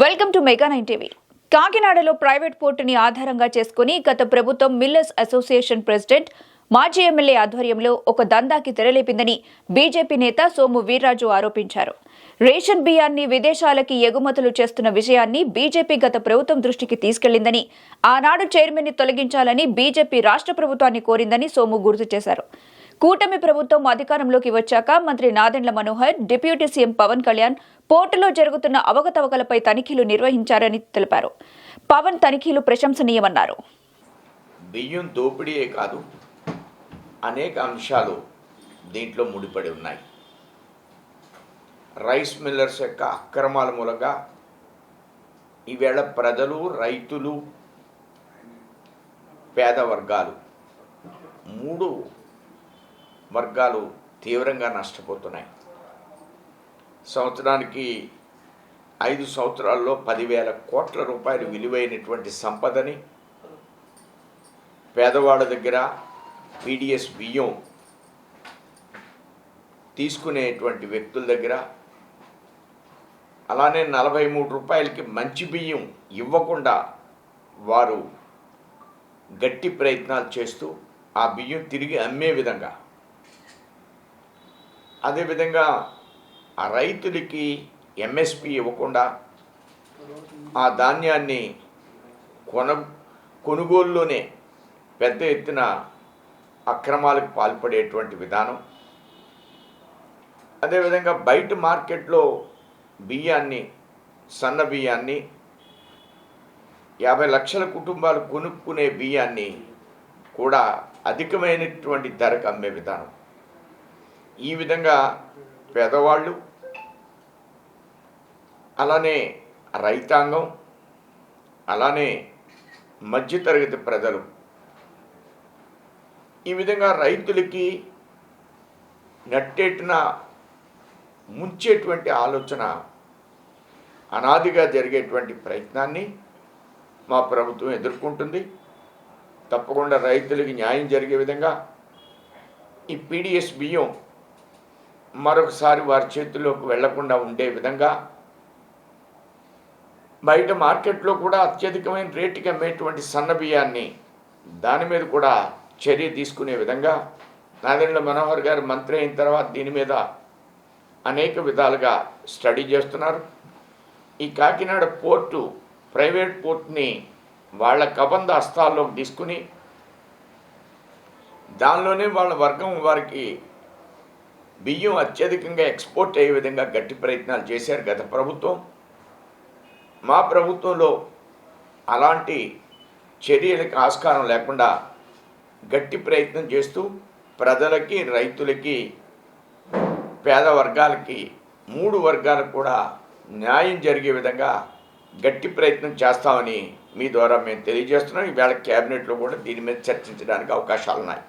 Welcome to Mega nine TV. కాకినాడలో private పోర్టుని ఆధారంగా చేసుకుని గత ప్రభుత్వం మిల్లర్స్ అసోసియేషన్ ప్రెసిడెంట్ మాజీ ఎమ్మెల్యే ఆధ్వర్యంలో ఒక దందాకి తెరలేపిందని బీజేపీ నేత సోము వీర్రాజు ఆరోపించారు. రేషన్ బియ్యాన్ని విదేశాలకి ఎగుమతులు చేస్తున్న విషయాన్ని బీజేపీ గత ప్రభుత్వం దృష్టికి తీసుకెళ్ళిందని ఆనాడు చైర్మన్ని తొలగించాలని బీజేపీ రాష్ట్ర ప్రభుత్వాన్ని కోరిందని సోము గుర్తు చేశారు. కూటమి ప్రభుత్వం అధికారంలోకి వచ్చాక మంత్రి నాదెండ్ల మనోహర్ డిప్యూటీ సీఎం పవన్ కళ్యాణ్ పోర్టులో జరుగుతున్న అవకతవకలపై తనిఖీలు నిర్వహించారని తెలిపారు. పవన్ తనిఖీలు ప్రశంసనీయమన్నారు. బియ్యం దోపిడీయే కాదు అనేక అంశాలు దీంట్లో ముడిపడి ఉన్నాయి. రైస్ మిల్లర్స్ యొక్క అక్రమాల మూలంగా ఈవేళ ప్రజలు రైతులు పేద వర్గాలు మూడు వర్గాలు తీవ్రంగా నష్టపోతున్నాయి. సంవత్సరానికి ఐదు సంవత్సరాల్లో పదివేల కోట్ల రూపాయలు విలువైనటువంటి సంపదని పేదవాళ్ళ దగ్గర పీడిఎస్ బియ్యం తీసుకునేటువంటి వ్యక్తుల దగ్గర అలానే నలభై మూడు రూపాయలకి మంచి బియ్యం ఇవ్వకుండా వారు గట్టి ప్రయత్నాలు చేస్తూ ఆ బియ్యం తిరిగి అమ్మే విధంగా అదేవిధంగా ఆ రైతులకి ఎంఎస్పి ఇవ్వకుండా ఆ ధాన్యాన్ని కొన కొనుగోలులోనే పెద్ద ఎత్తున అక్రమాలకు పాల్పడేటువంటి విధానం. అదేవిధంగా బయట మార్కెట్లో బియ్యాన్ని సన్న బియ్యాన్ని యాభై లక్షల కుటుంబాలు కొనుక్కునే బియ్యాన్ని కూడా అధికమైనటువంటి ధరకు అమ్మే విధానం. ఈ విధంగా పేదవాళ్ళు అలానే రైతాంగం అలానే మధ్యతరగతి ప్రజలు ఈ విధంగా రైతులకి నట్టేటిన ముంచేటువంటి ఆలోచన అనాదిగా జరిగేటువంటి ప్రయత్నాన్ని మా ప్రభుత్వం ఎదుర్కొంటుంది. తప్పకుండా రైతులకి న్యాయం జరిగే విధంగా ఈ పీడిఎస్ బియ్యం మరొకసారి వారి చేతుల్లోకి వెళ్ళకుండా ఉండే విధంగా బయట మార్కెట్లో కూడా అత్యధికమైన రేటుకి అమ్మేటువంటి సన్న బియ్యాన్ని దాని మీద కూడా చర్య తీసుకునే విధంగా నాదెండ్ల మనోహర్ గారు మంత్రి అయిన తర్వాత దీని మీద అనేక విధాలుగా స్టడీ చేస్తున్నారు. ఈ కాకినాడ పోర్టు ప్రైవేట్ పోర్ట్ని వాళ్ళ కబంధ హస్తాల్లోకి తీసుకుని దానిలోనే వాళ్ళ వర్గం వారికి బియ్యం అత్యధికంగా ఎక్స్పోర్ట్ అయ్యే విధంగా గట్టి ప్రయత్నాలు చేశారు గత ప్రభుత్వం. మా ప్రభుత్వంలో అలాంటి చర్యలకు ఆస్కారం లేకుండా గట్టి ప్రయత్నం చేస్తూ ప్రజలకి రైతులకి పేద వర్గాలకి మూడు వర్గాలకు కూడా న్యాయం జరిగే విధంగా గట్టి ప్రయత్నం చేస్తామని మీ ద్వారా మేము తెలియజేస్తున్నాం. ఈవేళ క్యాబినెట్లో కూడా దీని మీద చర్చించడానికి అవకాశాలు ఉన్నాయి